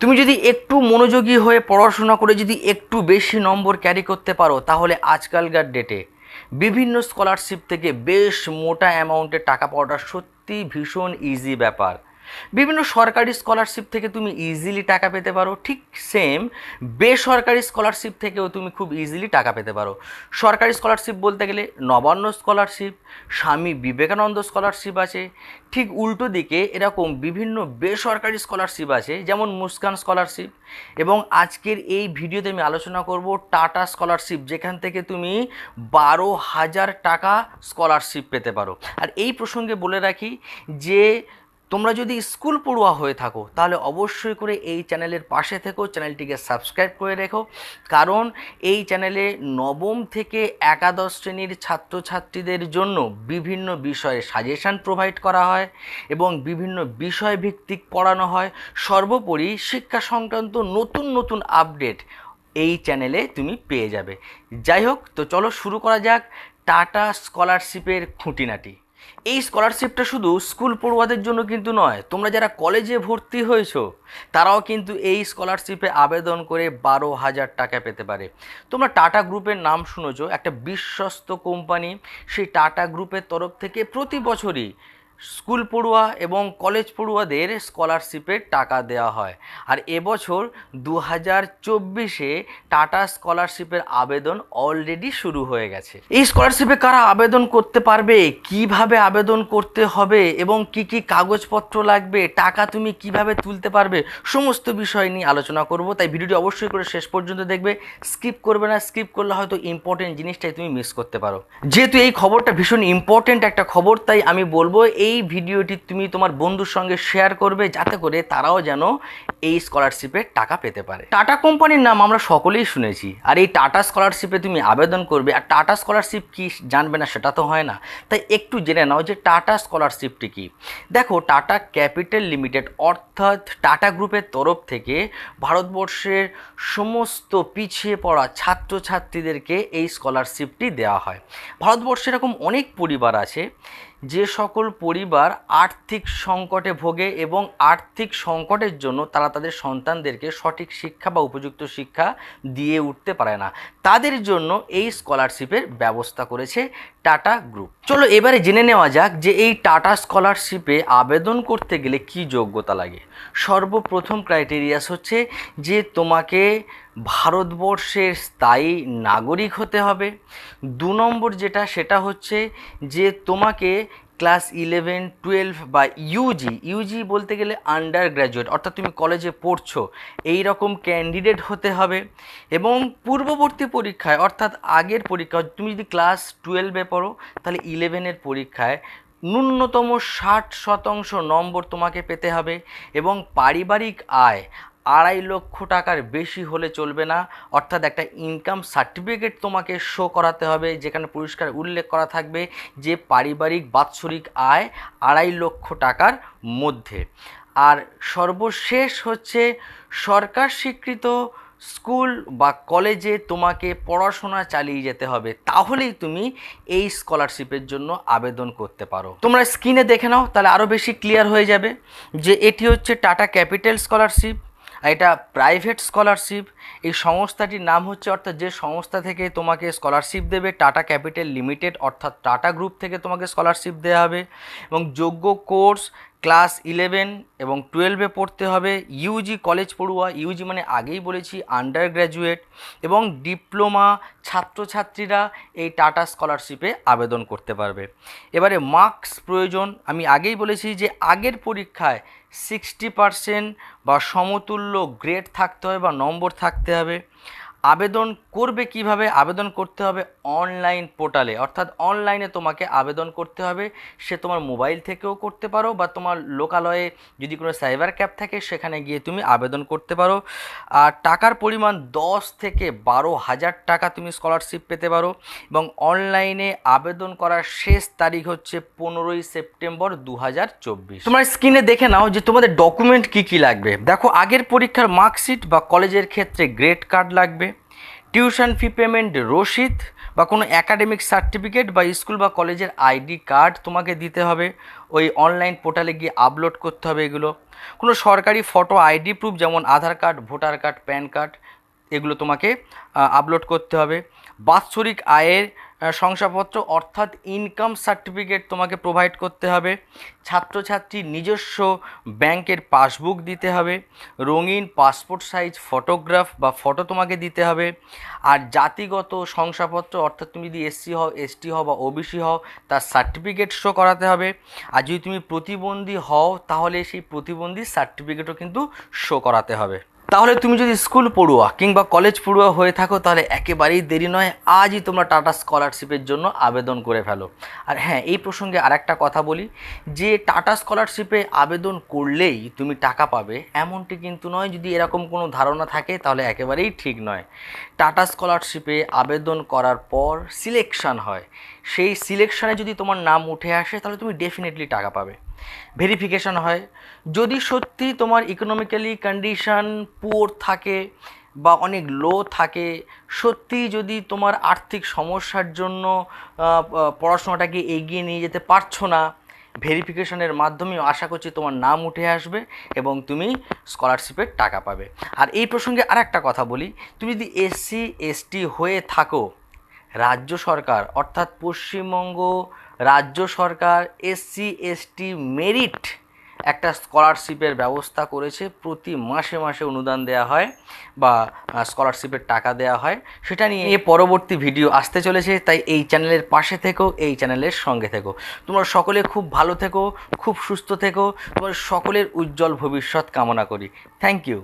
তুমি যদি একটু মনোযোগী হয়ে পড়াশোনা করে যদি একটু বেশি নম্বর ক্যারি করতে পারো, তাহলে আজকালকার ডেটে বিভিন্ন স্কলারশিপ থেকে বেশ মোটা অ্যামাউন্টের টাকা পাওয়াটা সত্যি ভীষণ ইজি ব্যাপার। বিভিন্ন সরকারি স্কলারশিপ থেকে তুমি ইজিলি টাকা পেতে পারো। ঠিক সেম বেসরকারি স্কলারশিপ থেকেও তুমি খুব ইজিলি টাকা পেতে পারো। সরকারি স্কলারশিপ বলতে গেলে নবান্ন স্কলারশিপ স্বামী বিবেকানন্দ স্কলারশিপ আছে। ঠিক উল্টো দিকে এরকম বিভিন্ন বেসরকারি স্কলারশিপ আছে, যেমন মুস্কান স্কলারশিপ এবং আজকের এই ভিডিওতে আমি আলোচনা করব টাটা স্কলারশিপ যেখান থেকে তুমি বারো হাজার টাকা স্কলারশিপ পেতে পারো। আর এই প্রসঙ্গে বলে রাখি যে তোমরা যদি স্কুল পড়ুয়া হয়ে থাকো, তাহলে অবশ্যই করে এই চ্যানেলের পাশে থেকো, চ্যানেলটিকে সাবস্ক্রাইব করে রেখো। কারণ এই চ্যানেলে নবম থেকে একাদশ শ্রেণির ছাত্রছাত্রীদের জন্য বিভিন্ন বিষয়ে সাজেশান প্রোভাইড করা হয় এবং বিভিন্ন বিষয় ভিত্তিক পড়ানো হয়। সর্বোপরি শিক্ষা সংক্রান্ত নতুন নতুন আপডেট এই চ্যানেলে তুমি পেয়ে যাবে। যাই হোক, তো চলো শুরু করা যাক টাটা স্কলারশিপের খুঁটিনাটি। এই স্কলারশিপটা শুধু স্কুল পড়ুয়াদের জন্য কিন্তু নয়, তোমরা যারা কলেজে ভর্তি হয়েছো, তারাও কিন্তু এই স্কলারশিপে আবেদন করে বারো হাজার টাকা পেতে পারে। তোমরা টাটা গ্রুপের নাম শুনেছ, একটা বিশ্বস্ত কোম্পানি, সেই টাটা গ্রুপের তরফ থেকে প্রতি বছরই স্কুল পড়ুয়া এবং কলেজ পড়ুয়াদের স্কলারশিপের টাকা দেওয়া হয়। আর এবছর দু হাজার চব্বিশে টাটা স্কলারশিপের আবেদন অলরেডি শুরু হয়ে গেছে। এই স্কলারশিপে কারা আবেদন করতে পারবে? কীভাবে আবেদন করতে হবে? এবং কি কি কাগজপত্র লাগবে? টাকা তুমি কীভাবে তুলতে পারবে? সমস্ত বিষয় নিয়ে আলোচনা করব। তাই ভিডিওটি অবশ্যই করে শেষ পর্যন্ত দেখবে। স্কিপ করবে না, স্কিপ করলে হয়তো ইম্পর্টেন্ট জিনিসটাই তুমি মিস করতে পারো। যেহেতু এই খবরটা ভীষণ ইম্পর্টেন্ট একটা খবর, তাই আমি বলব এই ভিডিওটি তুমি তোমার বন্ধুর সঙ্গে শেয়ার করবে, যাতে করে তারাও যেন এই স্কলারশিপের টাকা পেতে পারে। টাটা কোম্পানির নাম আমরা সকলেই শুনেছি। আর এই টাটা স্কলারশিপে তুমি আবেদন করবে। আর টাটা স্কলারশিপ কি জানবে না সেটা তো হয় না। তাই একটু জেনে নাও যে টাটা স্কলারশিপটি কি। দেখো টাটা ক্যাপিটাল লিমিটেড অর্থাৎ টাটা গ্রুপের তরফ থেকে ভারতবর্ষের সমস্ত পিছিয়ে পড়া ছাত্রছাত্রীদেরকে এই স্কলারশিপটি দেওয়া হয়। ভারতবর্ষে এরকম অনেক পরিবার আছে যে সকল পরিবার আর্থিক সংকটে ভোগে এবং আর্থিক সংকটের জন্য তারা তাদের সন্তানদেরকে সঠিক শিক্ষা বা উপযুক্ত শিক্ষা দিয়ে উঠতে পারে না। তাদের জন্য এই স্কলারশিপের ব্যবস্থা করেছে টাটা গ্রুপ। চলো এবারে জেনে নেওয়া যাক যে এই টাটা স্কলারশিপে আবেদন করতে গেলে কি যোগ্যতা লাগে। সর্বপ্রথম ক্রাইটেরিয়াস হচ্ছে যে তোমাকে ভারতবর্ষের স্থায়ী নাগরিক হতে হবে। দু নম্বর যেটা, সেটা হচ্ছে যে তোমাকে ক্লাস ইলেভেন, টুয়েলভ বা ইউজি ইউজি বলতে গেলে আন্ডার গ্র্যাজুয়েট অর্থাৎ তুমি কলেজে পড়ছো এই রকম ক্যান্ডিডেট হতে হবে। এবং পূর্ববর্তী পরীক্ষায়, অর্থাৎ আগের পরীক্ষা তুমি যদি ক্লাস টুয়েলভে পড়ো, তাহলে ইলেভেনের পরীক্ষায় ন্যূনতম ষাট শতাংশ নম্বর তোমাকে পেতে হবে। এবং পারিবারিক আয় আড়াই লক্ষ টাকার বেশি হলে চলবে না। অর্থাৎ একটা ইনকাম সার্টিফিকেট তোমাকে শো করাতে হবে, যেখানে পরিষ্কার উল্লেখ করা থাকবে যে পারিবারিক বাৎসরিক আয় আড়াই লক্ষ টাকার মধ্যে। আর সর্বশেষ হচ্ছে, সরকার স্বীকৃত স্কুল বা কলেজে তোমাকে পড়াশোনা চালিয়ে যেতে হবে। তাহলেই তুমি এই স্কলারশিপের জন্য আবেদন করতে পারো। তোমরা স্ক্রিনে দেখে নাও, তাহলে আরও বেশি ক্লিয়ার হয়ে যাবে যে এটি হচ্ছে টাটা ক্যাপিটাল স্কলারশিপ এটা প্রাইভেট স্কলারশিপ এই সংস্থাটির নাম হচ্ছে অর্থাৎ যে সংস্থা থেকে তোমাকে স্কলারশিপ দেবে টাটা ক্যাপিটাল লিমিটেড অর্থাৎ টাটা গ্রুপ থেকে তোমাকে স্কলারশিপ দেওয়া হবে এবং যোগ্য কোর্স ক্লাস ইলেভেন এবং টুয়েলভে পড়তে হবে। ইউজি কলেজ পড়ুয়া ইউজি মানে আগেই বলেছি আন্ডার গ্র্যাজুয়েট এবং ডিপ্লোমা ছাত্রছাত্রীরা এই টাটা স্কলারশিপে আবেদন করতে পারবে। এবারে মার্কস প্রয়োজন, আমি আগেই বলেছি যে আগের পরীক্ষায় সিক্সটি পারসেন্ট বা সমতুল্য গ্রেড থাকতে হবে বা নম্বর থাকতে হবে আবেদন করবে কীভাবে? আবেদন করতে হবে অনলাইন পোর্টালে। অর্থাৎ অনলাইনে তোমাকে আবেদন করতে হবে। সে তোমার মোবাইল থেকেও করতে পারো বা তোমার লোকালয়ে যদি কোনো সাইবার ক্যাব থাকে, সেখানে গিয়ে তুমি আবেদন করতে পারো। আর টাকার পরিমাণ দশ থেকে বারো হাজার টাকা তুমি স্কলারশিপ পেতে পারো। এবং অনলাইনে আবেদন করার শেষ তারিখ হচ্ছে পনেরোই সেপ্টেম্বর দু হাজার চব্বিশ। তোমার স্ক্রিনে দেখে নাও যে তোমাদের ডকুমেন্ট কী কী লাগবে। দেখো, আগের পরীক্ষার মার্কশিট বা কলেজের ক্ষেত্রে গ্রেড কার্ড লাগবে। টিউশন ফি পেমেন্ট রসিদ বা কোনো অ্যাকাডেমিক সার্টিফিকেট বা স্কুল বা কলেজের আইডি কার্ড তোমাকে দিতে হবে। ওই অনলাইন পোর্টালে গিয়ে আপলোড করতে হবে এগুলো। কোনো সরকারি ফটো আইডি প্রুফ যেমন Aadhaar card, voter card, PAN card এগুলো তোমাকে আপলোড করতে হবে। বাৎসরিক আয়ের শংসাপত্র অর্থাৎ ইনকাম সার্টিফিকেট তোমাকে প্রোভাইড করতে হবে। ছাত্রছাত্রীর নিজস্ব ব্যাংকের পাসবুক দিতে হবে। রঙিন পাসপোর্ট সাইজ ফটোগ্রাফ বা ফটো তোমাকে দিতে হবে। আর জাতিগত শংসাপত্র, অর্থাৎ তুমি যদি এসসি হও এসটি হও বা ওবিসি হও, তার সার্টিফিকেট শো করাতে হবে। আর যদি তুমি প্রতিবন্ধী হও, তাহলে সেই প্রতিবন্ধী সার্টিফিকেটও কিন্তু শো করাতে হবে। তাহলে তুমি যদি স্কুল পড়ুয়া কিংবা কলেজ পড়ুয়া হয়ে থাকো, তাহলে একেবারেই দেরি নয়। আজই তোমরা টাটা স্কলারশিপের জন্য আবেদন করে ফেলো। আর হ্যাঁ এই প্রসঙ্গে আরেকটা কথা বলি। যে টাটা স্কলারশিপে আবেদন করলেই তুমি টাকা পাবে, এমনটি কিন্তু নয় যদি এরকম কোনো ধারণা থাকে, তাহলে একেবারেই ঠিক নয়। টাটা স্কলারশিপে আবেদন করার পর সিলেকশান হয়। সেই সিলেকশানে যদি তোমার নাম উঠে আসে, তাহলে তুমি ডেফিনেটলি টাকা পাবে। ভেরিফিকেশন হয়। যদি সত্যি তোমার ইকোনমিক্যালি কন্ডিশন পুয়ার থাকে বা অনেক লো থাকে, সত্যি যদি তোমার আর্থিক সমস্যার জন্য পড়াশোনাটাকে এগিয়ে নিয়ে যেতে পারছ না, ভেরিফিকেশনের মাধ্যমে আশা করছি তোমার নাম উঠে আসবে এবং তুমি স্কলারশিপের টাকা পাবে। আর এই প্রসঙ্গে আর একটা কথা বলি, তুমি যদি এসসি এসটি হয়ে থাকো রাজ্য সরকার, অর্থাৎ পশ্চিমবঙ্গ রাজ্য সরকার এসসি এসটি মেরিট একটা স্কলারশিপের ব্যবস্থা করেছে। প্রতি মাসে মাসে অনুদান দেওয়া হয় বা স্কলারশিপের টাকা দেওয়া হয়। সেটা নিয়ে পরবর্তী ভিডিও আসতে চলেছে, তাই এই চ্যানেলের পাশে থেকো, এই চ্যানেলের সঙ্গে থেকো। তোমরা সকলে খুব ভালো থেকো, খুব সুস্থ থেকো। তোমার সকলের উজ্জ্বল ভবিষ্যৎ কামনা করি। Thank you